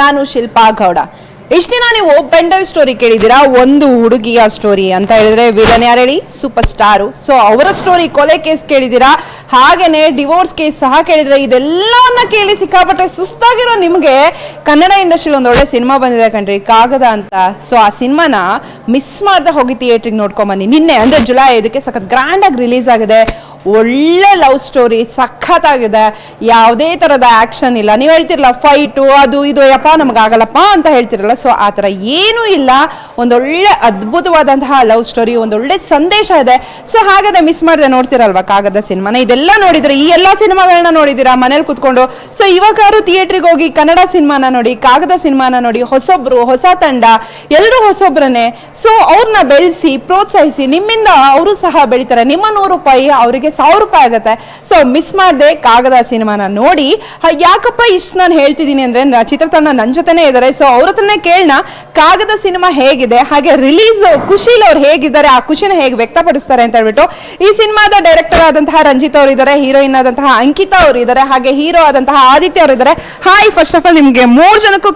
ನಾನು ಶಿಲ್ಪಾ ಗೌಡ. ಇಷ್ಟು ದಿನ ನೀವು ಬೆಂಡಲ್ ಸ್ಟೋರಿ ಕೇಳಿದ್ದೀರಾ? ಒಂದು ಹುಡುಗಿಯ ಸ್ಟೋರಿ ಅಂತ ಹೇಳಿದ್ರೆ ವಿಲನ್ ಯಾರು ಹೇಳಿ ಸೂಪರ್ ಸ್ಟಾರು ಸೊ ಅವರ ಸ್ಟೋರಿ ಕೊಲೆ ಕೇಸ್ ಕೇಳಿದ್ದೀರಾ? ಹಾಗೇನೆ ಡಿವೋರ್ಸ್ ಕೇಸ್ ಸಹ ಕೇಳಿದ್ರೆ ಇದೆಲ್ಲವನ್ನ ಕೇಳಿ ಸಿಕ್ಕಾಪಟ್ಟೆ ಸುಸ್ತಾಗಿರೋ ನಿಮಗೆ ಕನ್ನಡ ಇಂಡಸ್ಟ್ರಿಲಿ ಒಂದು ಒಳ್ಳೆ ಸಿನಿಮಾ ಬಂದಿದೆ ಕಣ್ರಿ, ಕಾಗದ ಅಂತ. ಸೊ ಆ ಸಿನಿಮಾನ ಮಿಸ್ ಮಾಡ್ದೆ ಹೋಗಿ ಥಿಯೇಟ್ರಿಗೆ ನೋಡ್ಕೊಂಬನ್ನಿ ನಿನ್ನೆ ಅಂದ್ರೆ ಜುಲೈ ಐದಕ್ಕೆ ಸಖತ್ ಗ್ರ್ಯಾಂಡ್ ಆಗಿ ರಿಲೀಸ್ ಆಗಿದೆ. ಒಳ್ಳೆ ಲವ್ ಸ್ಟೋರಿ, ಸಖತ್ತಾಗಿದೆ. ಯಾವುದೇ ಥರದ ಆ್ಯಕ್ಷನ್ ಇಲ್ಲ. ನೀವು ಹೇಳ್ತಿರಲ್ಲ ಫೈಟು ಅದು, ಇದು, ಯಪ್ಪ, ನಮಗಾಗಲ್ಲಪ್ಪ ಅಂತ ಹೇಳ್ತಿರಲ್ಲ. ಸೊ ಆ ಥರ ಏನೂ ಇಲ್ಲ. ಒಂದೊಳ್ಳೆ ಅದ್ಭುತವಾದಂತಹ ಲವ್ ಸ್ಟೋರಿ, ಒಂದೊಳ್ಳೆ ಸಂದೇಶ ಇದೆ. ಸೊ ಹಾಗಾದ್ರೆ ಮಿಸ್ ಮಾಡಿದೆ ನೋಡ್ತಿರಲ್ವ ಕಾಗದ ಸಿನಿಮಾನ ಇದೆಲ್ಲ ನೋಡಿದ್ರೆ, ಈ ಎಲ್ಲ ಸಿನಿಮಾಗಳನ್ನ ನೋಡಿದ್ದೀರಾ ಮನೇಲಿ ಕುತ್ಕೊಂಡು? ಸೊ ಇವಾಗಾರು ಥಿಯೇಟ್ರಿಗೆ ಹೋಗಿ ಕನ್ನಡ ಸಿನಿಮಾನ ನೋಡಿ, ಕಾಗದ ಸಿನಿಮಾನ ನೋಡಿ, ಹೊಸೊಬ್ರು, ಹೊಸ ತಂಡ ಎಲ್ಲರೂ ಹೊಸೊಬ್ರನ್ನೇ ಸೊ ಅವ್ರನ್ನ ಬೆಳೆಸಿ, ಪ್ರೋತ್ಸಾಹಿಸಿ, ನಿಮ್ಮಿಂದ ಅವರು ಸಹ ಬೆಳಿತಾರೆ. ನಿಮ್ಮ ನೂರು ರೂಪಾಯಿ ಅವರಿಗೆ ಸಾವಿರ ರೂಪಾಯಿ ಆಗುತ್ತೆ. ಸೊ ಮಿಸ್ ಮಾಡದೆ ಕಾಗದ ಸಿನಿಮಾನ ನೋಡಿ ಯಾಕಪ್ಪ ಇಷ್ಟು ನಾನು ಹೇಳ್ತಿದ್ದೀನಿ ಅಂದ್ರೆ ನ- ಚಿತ್ರತಂಡ ನನ್ನ ಜೊತೆನೇ ಇದ್ದಾರೆ ಸೊ ಅವ್ರ ಹತ್ರನೇ ಕೇಳೋಣ ಕಾಗದ ಸಿನಿಮಾ ಹೇಗಿದೆ ಹಾಗೆ ರಿಲೀಸ್ ಖುಷಿಲಿ ಅವ್ರು ಹೇಗಿದ್ದಾರೆ ಆ ಖುಷಿನ ಹೇಗೆ ವ್ಯಕ್ತಪಡಿಸ್ತಾರೆ ಅಂತ ಹೇಳ್ಬಿಟ್ಟು ಈ ಸಿನಿಮಾದ ಡೈರೆಕ್ಟರ್ ಆದಂತಹ ರಂಜಿತ್ ಅವರು ಇದ್ದಾರೆ ಹೀರೋಯಿನ್ ಆದಂತಹ ಅಂಕಿತಾ ಅವರು ಇದ್ದಾರೆ ಹಾಗೆ ಹೀರೋ ಆದಂತಹ ಆದಿತ್ಯ ಅವರು ಇದ್ದಾರೆ ಹಾಯ್ ಫಸ್ಟ್ ಆಫ್ ಆಲ್ ನಿಮಗೆ ಮೂರು ಜನಕ್ಕೂ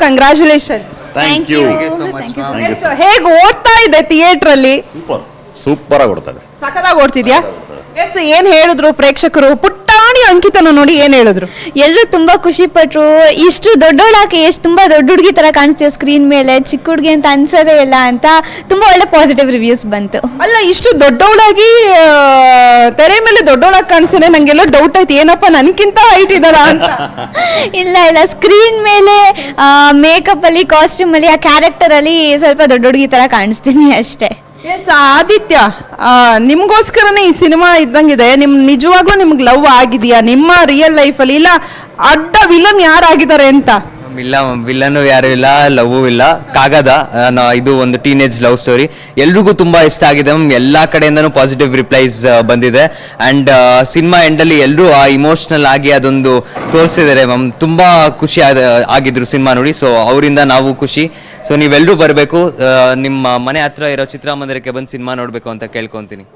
ಯು ಹೇಗೆ ಓಡ್ತಾ ಇದೆ ಥಿಯೇಟರ್ ಅಲ್ಲಿ? ಸೂಪರ್ ಸೂಪರ್ ಆಗಿ ಇದೆ. ಸಖತ್ತಾಗಿ ಓಡ್ತಿದ್ಯಾ? ಎಸ್ ಏನ್ ಹೇಳಿದ್ರು ಪ್ರೇಕ್ಷಕರು? ಪುಟ್ಟಾಣಿ ಅಂಕಿತನ ನೋಡಿ ಏನ್ ಹೇಳಿದ್ರು? ಎಲ್ಲರೂ ತುಂಬಾ ಖುಷಿ ಪಟ್ರು. ಇಷ್ಟು ದೊಡ್ಡೋಳಾಕೆ ಎಷ್ಟು ತುಂಬಾ ದೊಡ್ಡ ಹುಡುಗಿ ತರ ಕಾಣಿಸ್ತೀಯ ಸ್ಕ್ರೀನ್ ಮೇಲೆ. ಚಿಕ್ಕ ಹುಡುಗಿ ಅಂತ ಅನ್ಸೋದೇ ಇಲ್ಲ ಅಂತ ತುಂಬಾ ಒಳ್ಳೆ ಪಾಸಿಟಿವ್ ರಿವ್ಯೂಸ್ ಬಂತು. ಅಲ್ಲ ಇಷ್ಟು ದೊಡ್ಡವಳಾಗಿ ತೆರೆ ಮೇಲೆ ದೊಡ್ಡವಳಾಗಿ ಕಾಣಿಸ್ತಾನೆ ನಂಗೆಲ್ಲ ಡೌಟ್ ಆಯ್ತು. ಏನಪ್ಪ ನನ್ಕಿಂತ ಹೈಟ್ ಇದಾರ ಅಂತ. ಇಲ್ಲ ಇಲ್ಲ. ಸ್ಕ್ರೀನ್ ಮೇಲೆ ಮೇಕಪ್ ಅಲ್ಲಿ ಕಾಸ್ಟ್ಯೂಮ್ ಅಲ್ಲಿ ಆ ಕ್ಯಾರೆಕ್ಟರ್ ಅಲ್ಲಿ ಸ್ವಲ್ಪ ದೊಡ್ಡ ಹುಡುಗಿ ತರ ಕಾಣಿಸ್ತೀನಿ ಅಷ್ಟೇ. ಎಸ್ ಆದಿತ್ಯ ನಿಮಗೋಸ್ಕರನೇ ಈ ಸಿನಿಮಾ ಇದ್ದಂಗಿದೆ. ನಿಮ್ ನಿಜವಾಗ್ಲೂ ನಿಮ್ಗೆ ಲವ್ ಆಗಿದೆಯಾ? ನಿಮ್ಮ ರಿಯಲ್ ಲೈಫಲ್ಲಿ ಇಲ್ಲ, ಅಡ್ಡ ವಿಲನ್ ಯಾರಾಗಿದ್ದಾರೆ ಅಂತ? ಇಲ್ಲ ವಿಲ್ಲನು ಯಾರು ಇಲ್ಲ ಲವ್ ಇಲ್ಲ. ಕಾಗದ ಇದು ಒಂದು ಟೀನೇಜ್ ಲವ್ ಸ್ಟೋರಿ ಎಲ್ರಿಗೂ ತುಂಬಾ ಇಷ್ಟ ಆಗಿದೆ ಮ್ಯಾಮ್ ಎಲ್ಲಾ ಕಡೆಯಿಂದನೂ ಪಾಸಿಟಿವ್ ರಿಪ್ಲೈಸ್ ಬಂದಿದೆ. ಅಂಡ್ ಸಿನಿಮಾ ಎಂಡಲ್ಲಿ ಎಲ್ಲರೂ ಆ ಇಮೋಷನಲ್ ಆಗಿ ಅದೊಂದು ತೋರಿಸಿದ್ದಾರೆ ಮ್ಯಾಮ್ ತುಂಬಾ ಖುಷಿ ಆದ, ಆಗಿದ್ರು ಸಿನಿಮಾ ನೋಡಿ. ಸೊ ಅವರಿಂದ ನಾವು ಖುಷಿ. ಸೊ ನೀವೆಲ್ಲರೂ ಬರಬೇಕು. ನಿಮ್ಮ ಮನೆ ಹತ್ರ ಇರೋ ಚಿತ್ರಮಂದಿರಕ್ಕೆ ಬಂದು ಸಿನಿಮಾ ನೋಡಬೇಕು ಅಂತ ಕೇಳ್ಕೊಂತೀನಿ.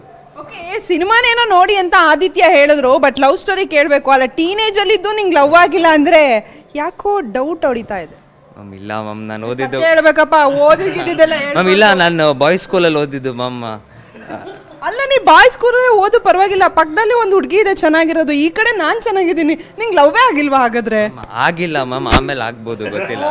ಓಕೆ ಸಿನಿಮಾನೇನೋ ನೋಡಿ ಅಂತ ಆದಿತ್ಯ ಹೇಳಿದ್ರು ಬಟ್ ಲವ್ ಸ್ಟೋರಿ ಕೇಳಬೇಕು. ಅಲ್ಲ ಟೀನೇಜ್ ಅಲ್ಲಿ ಇದ್ದು ನಿಂಗೆ ಲವ್ ಆಗಿಲ್ಲ ಅಂದ್ರೆ ಯಾಕೋ ಡೌಟ್ ಹೊಡಿತಾ ಇದೆ. ಮ್ಯಾಮ್ ಇಲ್ಲ ಮ್ಯಾಮ್ ನಾನು ಓದಿದ್ದು ಹೇಳ್ಬೇಕಪ್ಪ ಓದಿಗಿದ್ದೆಲ್ಲ ಮ್ಯಾಮ್ ಇಲ್ಲ ನಾನು ಬಾಯ್ಸ್ ಸ್ಕೂಲಲ್ಲಿ ಓದಿದ್ದು ಮ್ಯಾಮ್. ಅಲ್ಲ ನೀ ಬಾಯ್ಸ್ ಸ್ಕೂಲಲ್ಲಿ ಓದು ಪರವಾಗಿಲ್ಲ. ಪಕ್ಕದಲ್ಲಿ ಒಂದು ಹುಡುಗಿ ಇದೆ ಚೆನ್ನಾಗಿರೋದು. ಈ ಕಡೆ ನಾನ್ ಚೆನ್ನಾಗಿದ್ದೀನಿ. ನಿಂಗೆ ಲವ್ವೇ ಆಗಿಲ್ವಾ ಹಾಗಾದ್ರೆ? ಆಗಿಲ್ಲ ಮ್ಯಾಮ್ ಆಮೇಲೆ ಆಗ್ಬೋದು ಗೊತ್ತಿಲ್ಲ.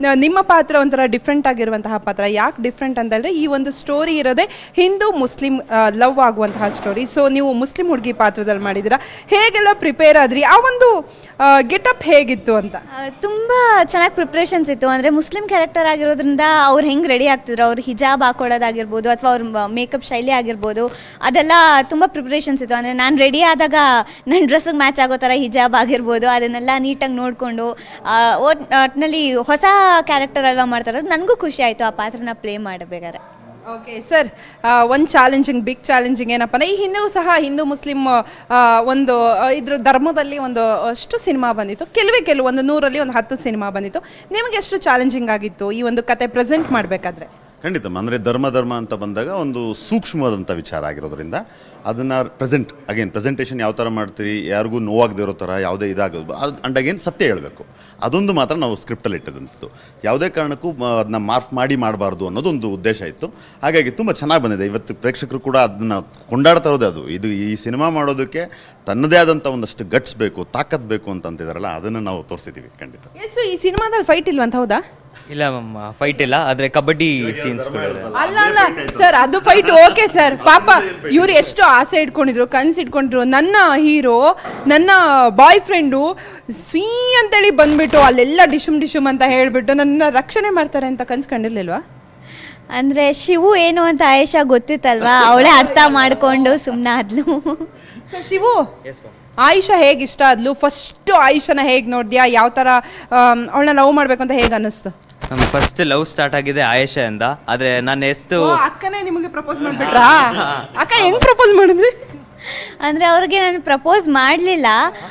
ನ- ನಿಮ್ಮ ಪಾತ್ರ ಒಂಥರ ಡಿಫ್ರೆಂಟ್ ಆಗಿರುವಂತಹ ಪಾತ್ರ. ಯಾಕೆ ಡಿಫ್ರೆಂಟ್ ಅಂತ ಈ ಒಂದು ಸ್ಟೋರಿ ಇರೋದೇ ಹಿಂದೂ ಮುಸ್ಲಿಂ ಲವ್ ಆಗುವಂತಹ ಸ್ಟೋರಿ ಸೊ ನೀವು ಮುಸ್ಲಿಂ ಹುಡುಗಿ ಪಾತ್ರದಲ್ಲಿ ಮಾಡಿದ್ದೀರಾ. ಹೇಗೆಲ್ಲ ಪ್ರಿಪೇರ್ ಆದ್ರಿ? ಆ ಒಂದು ಗೆಟಪ್ ಹೇಗಿತ್ತು ಅಂತ? ತುಂಬಾ ಚೆನ್ನಾಗಿ ಪ್ರಿಪ್ರೇಷನ್ಸ್ ಇತ್ತು. ಅಂದರೆ ಮುಸ್ಲಿಂ ಕ್ಯಾರೆಕ್ಟರ್ ಆಗಿರೋದ್ರಿಂದ ಅವ್ರು ಹೆಂಗೆ ರೆಡಿ ಆಗ್ತಿದ್ರು? ಅವ್ರು ಹಿಜಾಬ್ ಹಾಕೊಳ್ಳೋದಾಗಿರ್ಬೋದು ಅಥವಾ ಅವ್ರ ಮೇಕಪ್ ಶೈಲಿ ಆಗಿರ್ಬೋದು. ಅದೆಲ್ಲ ತುಂಬ ಪ್ರಿಪ್ರೇಷನ್ಸ್ ಇತ್ತು. ಅಂದರೆ ನಾನು ರೆಡಿ ಆದಾಗ ನನ್ನ ಡ್ರೆಸ್ಸಿಗೆ ಮ್ಯಾಚ್ ಆಗೋ ಥರ ಹಿಜಾಬ್ ಆಗಿರ್ಬೋದು. ಅದನ್ನೆಲ್ಲ ನೀಟಾಗಿ ನೋಡಿಕೊಂಡು ಒಟ್ಟಿನಲ್ಲಿ ಹೊಸ ಕ್ಯಾರೆಕ್ಟರ್ ಅಲ್ವಾ ಮಾಡ್ತಾರೋದು ನನಗೂ ಖುಷಿ ಆಯಿತು ಆ ಪಾತ್ರನ ಪ್ಲೇ ಮಾಡಬೇಕಾದ್ರೆ. ಓಕೆ ಸರ್ ಒಂದು ಚಾಲೆಂಜಿಂಗ್ ಬಿಗ್ ಚಾಲೆಂಜಿಂಗ್ ಏನಪ್ಪ ಈ ಹಿಂದೆಯೂ ಸಹ ಹಿಂದೂ ಮುಸ್ಲಿಂ ಒಂದು ಇದ್ರ ಧರ್ಮದಲ್ಲಿ ಒಂದು, ಅಷ್ಟು ಸಿನಿಮಾ ಬಂದಿತ್ತು. ಕೆಲವೇ ಕೆಲವು, ಒಂದು ನೂರಲ್ಲಿ ಒಂದು ಹತ್ತು ಸಿನಿಮಾ ಬಂದಿತ್ತು. ನಿಮಗೆ ಎಷ್ಟು ಚಾಲೆಂಜಿಂಗ್ ಆಗಿತ್ತು ಈ ಒಂದು ಕತೆ ಪ್ರೆಸೆಂಟ್ ಮಾಡಬೇಕಾದ್ರೆ? ಖಂಡಿತ, ಅಂದರೆ ಧರ್ಮ ಧರ್ಮ ಅಂತ ಬಂದಾಗ ಒಂದು ಸೂಕ್ಷ್ಮವಾದಂಥ ವಿಚಾರ ಆಗಿರೋದ್ರಿಂದ ಅದನ್ನು ಪ್ರೆಸೆಂಟ್ ಅಗೇನ್ ಪ್ರೆಸೆಂಟೇಷನ್ ಯಾವ ಥರ ಮಾಡ್ತೀರಿ, ಯಾರಿಗೂ ನೋವಾಗದೇ ಇರೋ ಥರ ಯಾವುದೇ ಇದಾಗೋದು ಅದು ಅಂಡ್ ಅಗೇನ್ ಸತ್ಯ ಹೇಳಬೇಕು. ಅದೊಂದು ಮಾತ್ರ ನಾವು ಸ್ಕ್ರಿಪ್ಟಲ್ಲಿ ಇಟ್ಟದಂಥದ್ದು. ಯಾವುದೇ ಕಾರಣಕ್ಕೂ ಅದನ್ನ ಮಾರ್ಫ್ ಮಾಡಿ ಮಾಡಬಾರ್ದು ಅನ್ನೋದೊಂದು ಉದ್ದೇಶ ಇತ್ತು. ಹಾಗಾಗಿ ತುಂಬ ಚೆನ್ನಾಗಿ ಬಂದಿದೆ. ಇವತ್ತು ಪ್ರೇಕ್ಷಕರು ಕೂಡ ಅದನ್ನು ಕೊಂಡಾಡ್ತಾ ಇರೋದೇ ಅದು. ಇದು ಈ ಸಿನಿಮಾ ಮಾಡೋದಕ್ಕೆ ತನ್ನದೇ ಆದಂಥ ಒಂದಷ್ಟು ಗಟ್ಸ್ ಬೇಕು, ತಾಕತ್ ಬೇಕು ಅಂತಂತಿದಾರಲ್ಲ ಅದನ್ನು ನಾವು ತೋರಿಸಿದ್ದೀವಿ ಖಂಡಿತ. ಈ ಸಿನಿಮಾದಲ್ಲಿ ಫೈಟ್ ಇಲ್ವಂತ ಹೌದಾ? ಇಲ್ಲ ಮ್ಯಾಮ್ ಫೈಟ್ ಇಲ್ಲ ಆದರೆ ಕಬಡ್ಡಿ ಸೀನ್ಸ್ ಅಲ್ಲ ಅಲ್ಲ ಸರ್ ಅದು ಫೈಟ್ ಓಕೆ ಸರ್ ಪಾಪ ಇವ್ರು ಎಷ್ಟು ಆಸೆ ಇಟ್ಕೊಂಡಿದ್ರು ಕನ್ಸು ಇಟ್ಕೊಂಡಿದ್ರು. ನನ್ನ ಹೀರೋ ನನ್ನ ಬಾಯ್ ಫ್ರೆಂಡು ಸ್ವೀ ಅಂತೇಳಿ ಬಂದ್ಬಿಟ್ಟು ಅಲ್ಲೆಲ್ಲ ಡಿಶುಮ್ ಡಿಶುಮ್ ಅಂತ ಹೇಳಿಬಿಟ್ಟು ನನ್ನ ರಕ್ಷಣೆ ಮಾಡ್ತಾರೆ ಅಂತ ಕನ್ಸು ಕಂಡಿರ್ಲಿಲ್ವಾ? ಅಂದ್ರೆ ಶಿವು ಏನು ಅಂತ ಆಯೇಶಾ ಗೊತ್ತಿತ್ತಲ್ವಾ? ಅವಳೇ ಅರ್ಥ ಮಾಡ್ಕೊಂಡು ಸುಮ್ಮನೆ ಆದ್ಲು. ಸೊ ಶಿವು ಆಯಿಷಾ ಹೇಗೆ ಇಷ್ಟ ಆದ್ಲು? ಫಸ್ಟ್ ಆಯಿಷಾನ ಹೇಗೆ ನೋಡಿದ್ಯಾ? ಯಾವ ಥರ ಅವಳನ್ನ ಲವ್ ಮಾಡಬೇಕು ಅಂತ ಹೇಗೆ ಅನ್ನಿಸ್ತು? ನಮ್ಗೆ ಫಸ್ಟ್ ಲವ್ ಸ್ಟಾರ್ಟ್ ಆಗಿದೆ ಆಯೇಷಾ ಅಂತ ಆದ್ರೆ ನಾನು ಎಷ್ಟು ಓ, ಅಕ್ಕನೇ ನಿಮಗೆ ಪ್ರಪೋಸ್ ಮಾಡ್ಬಿಟ್ರಾ. ಅಕ್ಕ ಹೆಂಗ್ ಪ್ರಪೋಸ್ ಮಾಡಿದ್ರಿ? ಅಂದ್ರೆ ಅವ್ರಿಗೆ ನಾನು ಪ್ರಪೋಸ್ ಮಾಡಲಿಲ್ಲ.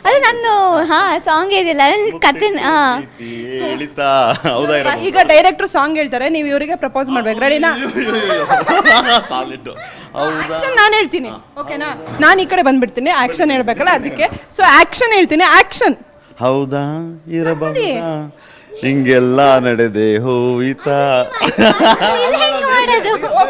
ಅದು ನಾನು ಹಾ ಸಾಂಗ್ ಇದಿಲ್ಲ ಕತೆ ಹಾ. ಹೇಳಿತಾ ಹೌದಾ ಈಗ ಡೈರೆಕ್ಟ್ರು ಸಾಂಗ್ ಹೇಳ್ತಾರೆ ನೀವು ಇವರಿಗೆ ಪ್ರಪೋಸ್ ಮಾಡ್ಬೇಕು. ರೆಡಿನಾ ಸಾಲಿಡ್ ಆಕ್ಷನ್ ನಾನು ಹೇಳ್ತೀನಿ ಓಕೆನಾ? ನಾನು ಈ ಕಡೆ ಬಂದ್ಬಿಡ್ತೀನಿ ಆಕ್ಷನ್ ಹೇಳ್ಬೇಕಲ್ಲ ಅದಕ್ಕೆ. ಸೊ ಆಕ್ಷನ್ ಹೇಳ್ತೀನಿ ಆಕ್ಷನ್ ಹೌದಾ? ಇರಬಹುದಾ ಹಿಂಗೆಲ್ಲ ನಡೆದೆ ಹೋಯಿತಾ.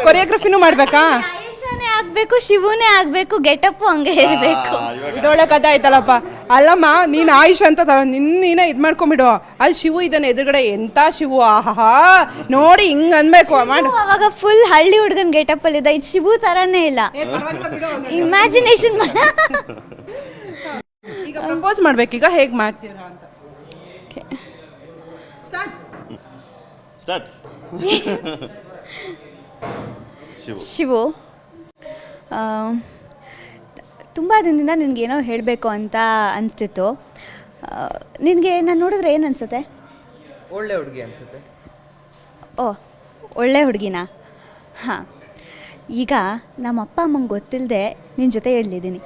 ಕೊರಿಯೋಗ್ರಫಿನೂ ಮಾಡ್ಬೇಕಾ? ಆಯುಷನೇ ಆಗ್ಬೇಕು ಶಿವನೇ ಆಗ್ಬೇಕು ಗೆಟಪ್ ಹಂಗೆ ಇರಬೇಕು. ಇದೊಳ್ಳೆ ಕಥೆ ಆಯ್ತಲ್ಲಪ್ಪ. ಅಲ್ಲಮ್ಮ ನೀನ್ ಆಯುಷ್ ಅಂತ ತಗೊ- ನಿನ್ ನೀನೇ ಇದ್ ಮಾಡ್ಕೊಂಬಿಡು ಅಲ್ಲಿ ಶಿವು ಇದನ್ನ ಎದುರುಗಡೆ ಎಂತ ಶಿವು ಆಹಾ ನೋಡಿ ಹಿಂಗ್ ಅನ್ಬೇಕು ಮಾಡು. ಅವಾಗ ಫುಲ್ ಹಳ್ಳಿ ಹುಡುಗನ್ ಗೆಟಪ್ ಅಲ್ಲಿ ಇದ್ದ ಇದು ಶಿವು ತರಾನೇ ಇಲ್ಲ. ಇಮ್ಯಾಜಿನೇಷನ್ ಮಾಡ. ಈಗ ಪ್ರಪೋಸ್ ಮಾಡ್ಬೇಕೀಗ ಹೇಗ್ ಮಾಡ್ತೀರಾ ಅಂತ? Start start Shiva. ಶಿವು. ತುಂಬ ದಿನದಿಂದ ನಿನಗೇನೋ ಹೇಳಬೇಕು ಅಂತ ಅನಿಸ್ತಿತ್ತು. ನಿನಗೆ ನಾನು ನೋಡಿದ್ರೆ ಏನು ಅನಿಸುತ್ತೆ? ಒಳ್ಳೆ ಹುಡುಗಿ ಅನಿಸುತ್ತೆ. ಓ ಒಳ್ಳೆ ಹುಡುಗಿನ? ಹಾಂ. ಈಗ ನಮ್ಮ ಅಪ್ಪ ಅಮ್ಮಂಗೆ ಗೊತ್ತಿಲ್ಲದೆ ನಿನ್ನ ಜೊತೆ ಹೇಳಿದ್ದೀನಿ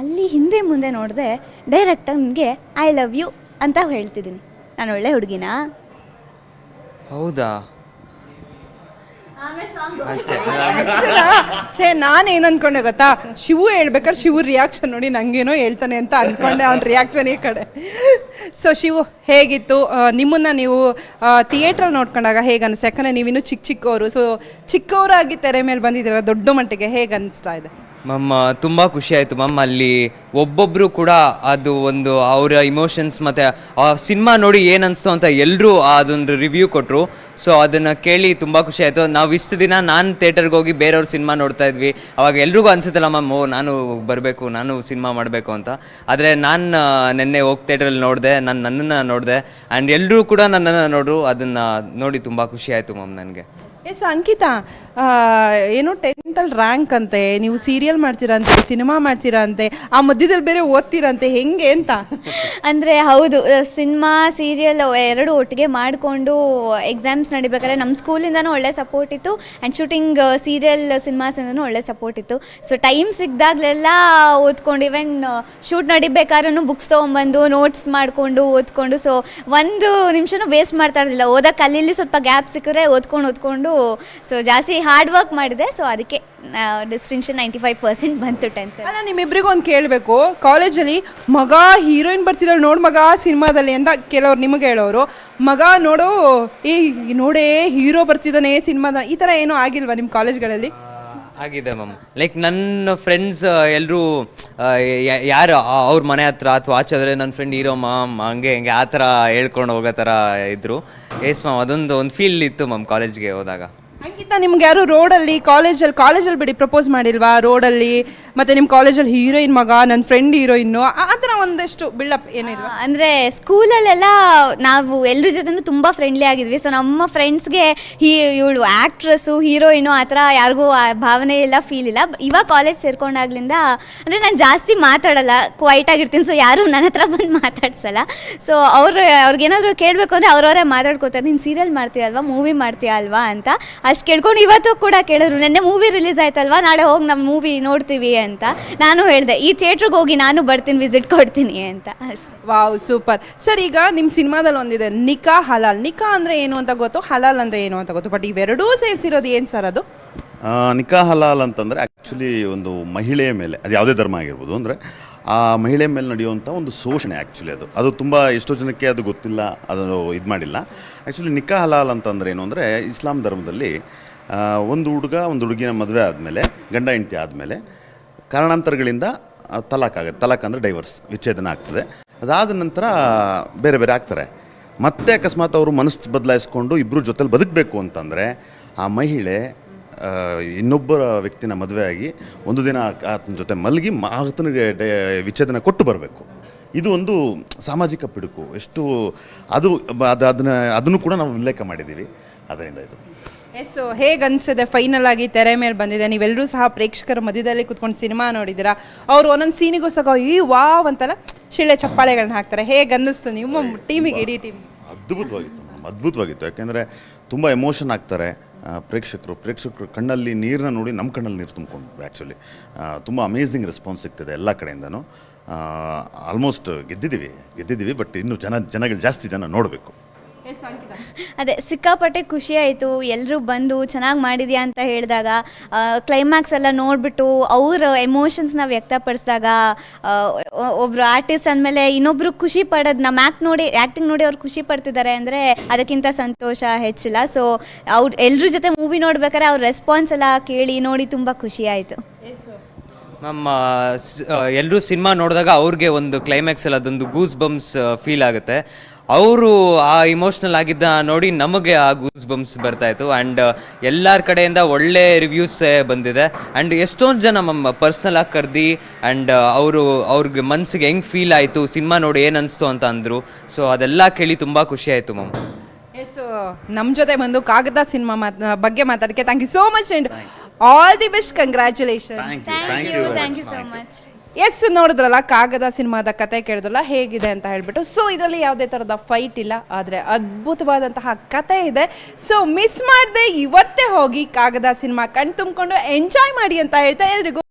ಅಲ್ಲಿ ಹಿಂದೆ ಮುಂದೆ ನೋಡಿದೆ ಡೈರೆಕ್ಟಾಗಿ ನಿನಗೆ ಐ ಲವ್ ಯು ಅಂತ ಹೇಳ್ತಿದ್ದೀನಿ. ನಾನು ಒಳ್ಳೆ ಹುಡುಗಿನಾ? ಹೌದಾ? ಅಷ್ಟೇ. ಛೇ ನಾನು ಏನು ಅನ್ಕೊಂಡೆ ಗೊತ್ತಾ? ಶಿವು ಹೇಳ್ಬೇಕಾದ್ರೆ ಶಿವು ರಿಯಾಕ್ಷನ್ ನೋಡಿ ನಂಗೇನೋ ಹೇಳ್ತಾನೆ ಅಂತ ಅನ್ಕೊಂಡೆ ಅವ್ನ ರಿಯಾಕ್ಷನ್ ಈ ಕಡೆ. ಸೊ ಶಿವು ಹೇಗಿತ್ತು? ನಿಮ್ಮನ್ನ ನೀವು ಥಿಯೇಟ್ರಲ್ಲಿ ನೋಡ್ಕೊಂಡಾಗ ಹೇಗೆ ಅನಿಸ್ತು ಯಾಕಂದರೆ ನೀವಿನ್ನೂ ಚಿಕ್ಕ ಚಿಕ್ಕವರು. ಸೊ ಚಿಕ್ಕವರಾಗಿ ತೆರೆ ಮೇಲೆ ಬಂದಿದ್ದೀರ ದೊಡ್ಡ ಮಟ್ಟಿಗೆ ಹೇಗೆ ಅನಿಸ್ತಾ ಇದೆ? ಮ್ಯಾಮ್ ತುಂಬ ಖುಷಿ ಆಯಿತು ಮ್ಯಾಮ್ ಅಲ್ಲಿ ಒಬ್ಬೊಬ್ಬರು ಕೂಡ ಅದು ಒಂದು ಅವರ ಇಮೋಷನ್ಸ್ ಮತ್ತು ಆ ಸಿನಿಮಾ ನೋಡಿ ಏನು ಅಂತ ಎಲ್ಲರೂ ಅದೊಂದು ರಿವ್ಯೂ ಕೊಟ್ಟರು ಸೊ ಅದನ್ನು ಕೇಳಿ ತುಂಬ ಖುಷಿ ಆಯಿತು. ನಾವು ಇಷ್ಟು ದಿನ ನಾನು ಥಿಯೇಟರ್ಗೆ ಹೋಗಿ ಬೇರೆಯವ್ರ ಸಿನಿಮಾ ನೋಡ್ತಾ ಇದ್ವಿ. ಅವಾಗ ಎಲ್ರಿಗೂ ಅನಿಸುತ್ತಲ್ಲ ಮ್ಯಾಮ್ ಓ, ನಾನು ಬರಬೇಕು, ನಾನು ಸಿನಿಮಾ ಮಾಡಬೇಕು ಅಂತ. ಆದರೆ ನಾನು ನಿನ್ನೆ ಹೋಗಿ ಥಿಯೇಟ್ರಲ್ಲಿ ನೋಡಿದೆ, ನಾನು ನನ್ನನ್ನು ನೋಡಿದೆ. ಆ್ಯಂಡ್ ಎಲ್ಲರೂ ಕೂಡ ನನ್ನನ್ನು ನೋಡ್ರು. ಅದನ್ನು ನೋಡಿ ತುಂಬ ಖುಷಿ ಆಯಿತು ಮ್ಯಾಮ್ ನನಗೆ. ಎಸ್, ಅಂಕಿತಾ ಏನು ಟೆಂತಲ್ಲಿ ರ್ಯಾಂಕ್ ಅಂತೆ, ನೀವು ಸೀರಿಯಲ್ ಮಾಡ್ತೀರಂತೆ ಸಿನಿಮಾ ಮಾಡ್ತೀರಂತೆ, ಆ ಮಧ್ಯದಲ್ಲಿ ಬೇರೆ ಓದ್ತೀರಂತೆ, ಹೆಂಗೆ ಅಂತ? ಅಂದರೆ ಹೌದು ಸಿನಿಮಾ ಸೀರಿಯಲ್ ಎರಡು ಒಟ್ಟಿಗೆ ಮಾಡಿಕೊಂಡು ಎಕ್ಸಾಮ್ಸ್ ನಡಿಬೇಕಾದ್ರೆ ನಮ್ಮ ಸ್ಕೂಲಿಂದನೂ ಒಳ್ಳೆ ಸಪೋರ್ಟ್ ಇತ್ತು ಆ್ಯಂಡ್ ಶೂಟಿಂಗ್ ಸೀರಿಯಲ್ ಸಿನಿಮಾಸಿಂದನೂ ಒಳ್ಳೆ ಸಪೋರ್ಟ್ ಇತ್ತು. ಸೊ ಟೈಮ್ ಸಿಕ್ದಾಗಲೆಲ್ಲ ಓದ್ಕೊಂಡು ಇವನ್ ಶೂಟ್ ನಡಿಬೇಕಾದ್ರೂ ಬುಕ್ಸ್ ತೊಗೊಂಬಂದು ನೋಟ್ಸ್ ಮಾಡಿಕೊಂಡು, ಓದ್ಕೊಂಡು ಸೊ ಒಂದು ನಿಮಿಷನೂ ವೇಸ್ಟ್ ಮಾಡ್ತಾ ಇರಲಿಲ್ಲ. ಅಲ್ಲಿ ಇಲ್ಲಿ ಸ್ವಲ್ಪ ಗ್ಯಾಪ್ ಸಿಕ್ಕಿದ್ರೆ ಓದ್ಕೊಂಡು ಓದ್ಕೊಂಡು ಸೊ ಜಾಸ್ತಿ ಹಾರ್ಡ್ ವರ್ಕ್ ಮಾಡಿದೆ. ಸೊ ಅದಕ್ಕೆ ಡಿಸ್ಟಿಂಕ್ಷನ್ ನೈಂಟಿ ಫೈವ್ ಪರ್ಸೆಂಟ್ ಬಂತು ಟೆಂತ್ ಅಲ್ಲ. ನಿಮ್ಮಿಬ್ರಿಗೊಂದು ಕೇಳಬೇಕು. ಕಾಲೇಜಲ್ಲಿ ಮಗ ಹೀರೋಯಿನ್ ಬರ್ತಿದ್ದಾಳೆ ನೋಡು ಮಗ ಸಿನಿಮಾದಲ್ಲಿ ಅಂತ ಕೆಲವ್ರು ನಿಮಗೆ ಹೇಳೋರು. ಮಗ ನೋಡು, ಏ, ನೋಡೇ ಹೀರೋ ಬರ್ತಿದ್ದಾನೆ ಸಿನಿಮಾದ, ಈ ಥರ ಏನೂ ಆಗಿಲ್ವಾ ನಿಮ್ಮ ಕಾಲೇಜ್ಗಳಲ್ಲಿ ಆಗಿದೆ ಮ್ಯಾಮ್. ಲೈಕ್ ನನ್ನ ಫ್ರೆಂಡ್ಸ್ ಎಲ್ಲರೂ ಯಾರು ಅವ್ರ ಮನೆ ಹತ್ರ ಅಥವಾ ಆಚೆ ನನ್ನ ಫ್ರೆಂಡ್ ಹೀರೋ ಮ್ಯಾಮ್, ಹಂಗೆ, ಹಿಂಗೆ, ಆ ಥರ ಹೇಳ್ಕೊಂಡು ಹೋಗೋ ಥರ ಇದ್ರು. ಎಸ್ ಮ್ಯಾಮ್, ಅದೊಂದು ಒಂದು ಫೀಲ್ ಇತ್ತು ಮ್ಯಾಮ್ ಕಾಲೇಜ್ಗೆ ಹೋದಾಗ. ಹಂಗಿತ್ತ ನಿಮ್ಗೆ ಯಾರು ರೋಡಲ್ಲಿ ಕಾಲೇಜಲ್ಲಿ ಕಾಲೇಜಲ್ಲಿ ಬಿಡಿ ಪ್ರಪೋಸ್ ಮಾಡಿಲ್ವಾ? ರೋಡಲ್ಲಿ, ಮತ್ತೆ ನಿಮ್ಮ ಕಾಲೇಜಲ್ಲಿ ಹೀರೋಯಿನ್ ಮಗ ನನ್ನ ಫ್ರೆಂಡ್ ಹೀರೋಯಿನ್ನು, ಆ ಒಂದಷ್ಟು ಬಿಲ್ಡಪ್ ಏನಿಲ್ಲ ಅಂದರೆ ಸ್ಕೂಲಲ್ಲೆಲ್ಲ ನಾವು ಎಲ್ಲರ ಜೊತೆ ತುಂಬ ಫ್ರೆಂಡ್ಲಿ ಆಗಿದ್ವಿ. ಸೊ ನಮ್ಮ ಫ್ರೆಂಡ್ಸ್ಗೆ ಹೀ, ಇವಳು ಆ್ಯಕ್ಟ್ರಸ್ಸು ಹೀರೋಯಿನು ಆ ಥರ ಯಾರಿಗೂ ಆ ಭಾವನೆ ಎಲ್ಲ ಫೀಲ್ ಇಲ್ಲ. ಇವಾಗ ಕಾಲೇಜ್ ಸೇರ್ಕೊಂಡಾಗ್ಲಿಂದ, ಅಂದರೆ ನಾನು ಜಾಸ್ತಿ ಮಾತಾಡಲ್ಲ. ಕ್ವೈಟ್ ಆಗಿರ್ತೀನಿ. ಸೊ ಯಾರು ನನ್ನ ಹತ್ರ ಬಂದು ಮಾತಾಡ್ಸಲ್ಲ. ಸೊ ಅವ್ರು ಅವ್ರಿಗೇನಾದರೂ ಕೇಳಬೇಕು ಅಂದರೆ ಅವ್ರವರೇ ಮಾತಾಡ್ಕೋತಾರೆ. ನೀನು ಸೀರಿಯಲ್ ಮಾಡ್ತೀಯ ಅಲ್ವಾ? ಮೂವಿ ಮಾಡ್ತೀಯ ಅಲ್ವಾ? ಅಂತ. ಅಷ್ಟು ಕೇಳ್ಕೊಂಡು ಇವತ್ತು ಕೂಡ ಕೇಳಿದ್ರು ನೆನ್ನೆ ಮೂವಿ ರಿಲೀಸ್ ಆಯ್ತಲ್ವಾ? ನಾಳೆ ಹೋಗಿ ನಮ್ಮ ಮೂವಿ ನೋಡ್ತೀವಿ ಅಂತ. ನಾನು ಹೇಳಿದೆ, ಈ ಥಿಯೇಟ್ರಿಗೆ ಹೋಗಿ ನಾನು ಬರ್ತೀನಿ. ವಿಸಿಟ್ ಕೊಡ್ತೀನಿ. ಅಂತ. ಅಷ್ಟೇ. Wow super. ಸರ್ ಈಗ ನಿಮ್ಮ ಸಿನಿಮಾದಲ್ಲಿ ಒಂದಿದೆ ನಿಕಾ ಹಲಾಲ್. ನಿಕಾ ಅಂದರೆ ಏನು ಅಂತ ಗೊತ್ತು? ಹಲಾಲ್ ಅಂದರೆ ಏನು ಅಂತ ಗೊತ್ತು? ಬಟ್ ಇವೆರಡೂ ಸೇರಿಸಿರೋದು ಏನು ಸರ್ ಅದು? ಆ, ನಿಕಾ ಹಲಾಲ್ ಅಂತಂದರೆ ಆ್ಯಕ್ಚುಲಿ ಒಂದು ಮಹಿಳೆಯ ಮೇಲೆ ಅದು ಯಾವುದೇ ಧರ್ಮ ಆಗಿರ್ಬೋದು ಅಂದರೆ ಆ ಮಹಿಳೆ ಮೇಲೆ ನಡೆಯುವಂಥ ಒಂದು ಶೋಷಣೆ ಆ್ಯಕ್ಚುಲಿ ಅದು. ಅದು ತುಂಬ ಎಷ್ಟೋ ಜನಕ್ಕೆ ಅದು ಗೊತ್ತಿಲ್ಲ ಅದು ಇದು ಮಾಡಿಲ್ಲ. ಆ್ಯಕ್ಚುಲಿ ನಿಕಾ ಹಲಾಲ್ ಅಂತಂದರೆ ಏನು ಅಂದರೆ ಇಸ್ಲಾಂ ಧರ್ಮದಲ್ಲಿ ಆ, ಒಂದು ಹುಡುಗ ಒಂದು ಹುಡುಗಿನ ಮದುವೆ ಆದಮೇಲೆ ಗಂಡ ಹೆಂಡತಿ ಆದಮೇಲೆ ಕಾರಣಾಂತರಗಳಿಂದ ತಲಾಕ್ ಆಗುತ್ತೆ. ತಲಾಕ್ ಅಂದರೆ ಡೈವರ್ಸ್ ವಿಚ್ಛೇದನ ಆಗ್ತದೆ. ಅದಾದ ನಂತರ ಬೇರೆ ಬೇರೆ ಆಗ್ತಾರೆ. ಮತ್ತೆ ಅಕಸ್ಮಾತ್ ಅವರು ಮನಸ್ಸು ಬದಲಾಯಿಸ್ಕೊಂಡು ಇಬ್ಬರು ಜೊತೆಲಿ ಬದುಕಬೇಕು ಅಂತಂದರೆ ಆ ಮಹಿಳೆ ಇನ್ನೊಬ್ಬರ ವ್ಯಕ್ತಿನ ಮದುವೆಯಾಗಿ ಒಂದು ದಿನ ಆತ- ಆತನ ಜೊತೆ ಮಲಗಿ ಆತನಿಗೆ ಡೇ, ವಿಚ್ಛೇದನ ಕೊಟ್ಟು ಬರಬೇಕು. ಇದು ಒಂದು ಸಾಮಾಜಿಕ ಪಿಡುಕು. ಎಷ್ಟು ಅದು ಅದು, ಅದನ್ನ, ಅದನ್ನು ಕೂಡ ನಾವು ಉಲ್ಲೇಖ ಮಾಡಿದ್ದೀವಿ. ಅದರಿಂದ ಇದು. ಎಸ್ ಹೇಗೆ ಅನಿಸಿದೆ ಫೈನಲ್ ಆಗಿ ತೆರೆ ಮೇಲೆ ಬಂದಿದೆ. ನೀವೆಲ್ಲರೂ ಸಹ ಪ್ರೇಕ್ಷಕರ ಮಧ್ಯದಲ್ಲಿ ಕುತ್ಕೊಂಡು ಸಿನಿಮಾ ನೋಡಿದ್ದೀರಾ? ಅವ್ರು ಒಂದೊಂದು ಸೀನಿಗೂ ಸಹ ಈ ವಾವ್ ಅಂತಲ್ಲ ಶಿಳ್ಳೆ ಚಪ್ಪಾಳೆಗಳನ್ನ ಹಾಕ್ತಾರೆ. ಹೇಗೆ ಅನ್ನಿಸ್ತು ನಿಮ್ಮ ಟೀಮಿಗೆ ಇಡೀ ಟೀಮ್ ಅದ್ಭುತವಾಗಿತ್ತು ಮೇಡಮ್ ಅದ್ಭುತವಾಗಿತ್ತು. ಯಾಕೆಂದರೆ ತುಂಬ ಎಮೋಷನ್ ಆಗ್ತಾರೆ ಪ್ರೇಕ್ಷಕರು. ಪ್ರೇಕ್ಷಕರು ಕಣ್ಣಲ್ಲಿ ನೀರನ್ನ ನೋಡಿ ನಮ್ಮ ಕಣ್ಣಲ್ಲಿ ನೀರು ತುಂಬಿಕೊಂಡ್ರು ಆ್ಯಕ್ಚುಲಿ ತುಂಬ ಅಮೇಝಿಂಗ್ ರೆಸ್ಪಾನ್ಸ್ ಸಿಗ್ತದೆ ಎಲ್ಲ ಕಡೆಯಿಂದನೂ. ಆಲ್ಮೋಸ್ಟ್ ಗೆದ್ದಿದ್ದೀವಿ ಗೆದ್ದಿದ್ದೀವಿ ಬಟ್ ಇನ್ನೂ ಜನ ಜನಗಳು ಜಾಸ್ತಿ ಜನ ನೋಡಬೇಕು. ಎಸ್ ಅದೇ ಸಿಕ್ಕಾಪಟ್ಟೆ ಖುಷಿ ಆಯಿತು ಎಲ್ಲರೂ ಬಂದು ಚೆನ್ನಾಗಿ ಮಾಡಿದ್ಯಾ ಅಂತ ಹೇಳಿದಾಗ ಕ್ಲೈಮ್ಯಾಕ್ಸ್ ಎಲ್ಲ ನೋಡಿಬಿಟ್ಟು ಅವ್ರ ಎಮೋಷನ್ಸ್ನ ವ್ಯಕ್ತಪಡಿಸಿದಾಗ ಒಬ್ಬರು ಆರ್ಟಿಸ್ಟ್ ಅಂದಮೇಲೆ ಇನ್ನೊಬ್ರು ಖುಷಿ ಪಡೋದು ನಮ್ಮ ಆ್ಯಕ್ಟ್ ನೋಡಿ ಆ್ಯಕ್ಟಿಂಗ್ ನೋಡಿ ಅವ್ರು ಖುಷಿ ಪಡ್ತಿದ್ದಾರೆ ಅಂದರೆ ಅದಕ್ಕಿಂತ ಸಂತೋಷ ಹೆಚ್ಚಿಲ್ಲ. ಸೊ ಅವ್ರು ಎಲ್ಲರ ಜೊತೆ ಮೂವಿ ನೋಡ್ಬೇಕಾದ್ರೆ ಅವ್ರ ರೆಸ್ಪಾನ್ಸ್ ಎಲ್ಲ ಕೇಳಿ ನೋಡಿ ತುಂಬ ಖುಷಿ ಆಯಿತು ಮ್ಯಾಮ್ ಎಲ್ಲರೂ ಸಿನಿಮಾ ನೋಡಿದಾಗ ಅವ್ರಿಗೆ ಒಂದು ಕ್ಲೈಮ್ಯಾಕ್ಸ್ ಅಲ್ಲಿ ಅದೊಂದು ಗೂಸ್ ಬಂಪ್ಸ್ ಫೀಲ್ ಆಗುತ್ತೆ. ಅವರು ಆ ಇಮೋಷ್ನಲ್ ಆಗಿದ್ದ ನೋಡಿ ನಮಗೆ ಆ ಗೂಸ್ ಬಂಪ್ಸ್ ಬರ್ತಾ ಇತ್ತು. ಆ್ಯಂಡ್ ಎಲ್ಲರ ಕಡೆಯಿಂದ ಒಳ್ಳೆ ರಿವ್ಯೂಸ್ ಬಂದಿದೆ. ಆ್ಯಂಡ್ ಎಷ್ಟೊಂದು ಜನ ನಮ್ಮ ಪರ್ಸ್ನಲ್ ಆಗಿ ಕರೆದಿ ಆ್ಯಂಡ್ ಅವರು ಅವ್ರಿಗೆ ಮನಸ್ಸಿಗೆ ಹೆಂಗೆ ಫೀಲ್ ಆಯಿತು ಸಿನಿಮಾ ನೋಡಿ ಏನು ಅನಿಸ್ತು ಅಂತ ಅಂದರು. ಸೊ ಅದೆಲ್ಲ ಕೇಳಿ ತುಂಬ ಖುಷಿ ಆಯಿತು ಮಮ್ಮ ಎಸ್ ನಮ್ಮ ಜೊತೆ ಬಂದು ಕಾಗದ ಸಿನಿಮಾ ಮಾತ ಬಗ್ಗೆ ಮಾತಾಡಕ್ಕೆ thank you so much and all the best congratulation thank you thank you so much yes ನೋಡಿದ್ರಲ್ಲ, ಕಾಗದ ಸಿನಿಮಾದ ಕತೆ ಕೇಳಿದ್ರಲ್ಲ, ಹೇಗಿದೆ ಅಂತ ಹೇಳ್ಬಿಟ್ಟು. ಸೊ ಇದರಲ್ಲಿ ಯಾವುದೇ ಥರದ ಫೈಟ್ ಇಲ್ಲ, ಆದರೆ ಅದ್ಭುತವಾದಂತಹ ಕತೆ ಇದೆ. ಸೊ ಮಿಸ್ ಮಾಡದೆ ಇವತ್ತೇ ಹೋಗಿ ಕಾಗದ ಸಿನಿಮಾ ಕಣ್ ತುಂಬಿಕೊಂಡು ಎಂಜಾಯ್ ಮಾಡಿ ಅಂತ ಹೇಳ್ತಾ ಎಲ್ರಿಗೂ